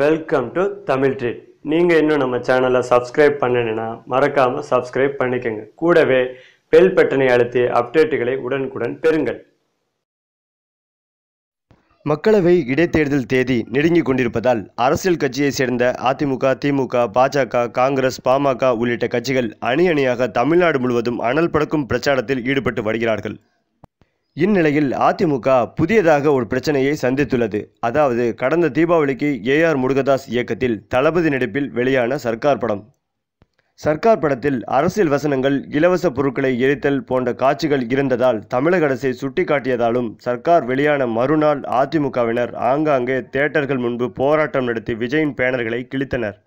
Welcome to Tamil treat நீங்கள் இன்னும் நம்ம சேனலை சப்ஸ்கிரைப் பண்ணணுன்னா மறக்காமல் சப்ஸ்கிரைப் பண்ணிக்கோங்க. கூடவே பெல் பட்டனை அழுத்தி அப்டேட்டுகளை உடனுக்குடன் பெறுங்கள். மக்களவை இடைத்தேர்தல் தேதி நெருங்கிக் கொண்டிருப்பதால் அரசியல் கட்சியை சேர்ந்த அதிமுக திமுக பாஜக காங்கிரஸ் பாமக உள்ளிட்ட கட்சிகள் அணி அணியாக தமிழ்நாடு முழுவதும் அனல் படக்கும் பிரச்சாரத்தில் ஈடுபட்டு வருகிறார்கள். இந்நிலையில் அதிமுக புதியதாக ஒரு பிரச்சனையை சந்தித்துள்ளது. அதாவது கடந்த தீபாவளிக்கு ஏஆர் முருகதாஸ் இயக்கத்தில் தளபதி நடிப்பில் வெளியான சர்க்கார் படம். சர்க்கார் படத்தில் அரசியல் வசனங்கள் இலவச பொருட்களை எரித்தல் போன்ற காட்சிகள் இருந்ததால் தமிழக அரசை சுட்டிக்காட்டியதாலும் சர்க்கார் வெளியான மறுநாள் அதிமுகவினர் ஆங்காங்கே தியேட்டர்கள் முன்பு போராட்டம் நடத்தி விஜயின் பேனர்களை கிழித்தனர்.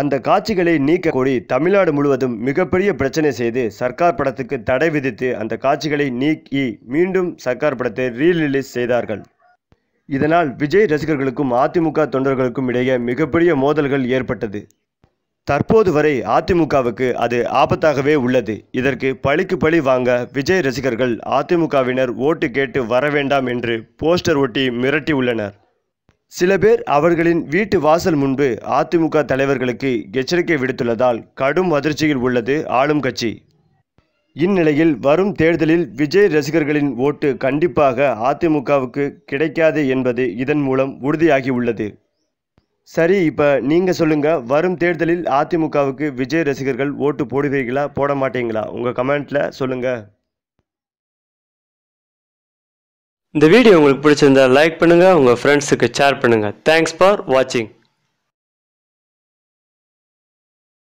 அந்த காட்சிகளை நீக்க கோரி தமிழ்நாடு முழுவதும் மிகப்பெரிய பிரச்சனை செய்து சர்க்கார் படத்துக்கு தடை விதித்து அந்த காட்சிகளை நீக்கி மீண்டும் சர்க்கார் படத்தை ரீரிலீஸ் செய்தார்கள். இதனால் விஜய் ரசிகர்களுக்கும் அதிமுக தொண்டர்களுக்கும் இடையே மிகப்பெரிய மோதல்கள் ஏற்பட்டது. தற்போது வரை அதிமுகவுக்கு அது ஆபத்தாகவே உள்ளது. இதற்கு பழிக்கு பழி வாங்க விஜய் ரசிகர்கள் அதிமுகவினர் ஓட்டு கேட்டு வர வேண்டாம் என்று போஸ்டர் ஒட்டி மிரட்டி உள்ளனர். சில பேர் அவர்களின் வீட்டு வாசல் முன்பு அதிமுக தலைவர்களுக்கு எச்சரிக்கை விடுத்துள்ளதால் கடும் அதிர்ச்சியில் உள்ளது ஆளும் கட்சி. இந்நிலையில் வரும் தேர்தலில் விஜய் ரசிகர்களின் ஓட்டு கண்டிப்பாக அதிமுகவுக்கு கிடைக்காது என்பது இதன் மூலம் உறுதியாகி உள்ளது. சரி இப்போ நீங்கள் சொல்லுங்கள் வரும் தேர்தலில் அதிமுகவுக்கு விஜய் ரசிகர்கள் ஓட்டு போடுவீர்களா போட மாட்டீங்களா? உங்கள் கமெண்ட்டில் சொல்லுங்கள் இந்த வீடியோ உங்களுக்கு பிடிச்சிருந்தா லைக் பண்ணுங்கள் உங்கள் ஃப்ரெண்ட்ஸுக்கு ஷேர் பண்ணுங்கள் தேங்க்ஸ் ஃபார் வாட்சிங்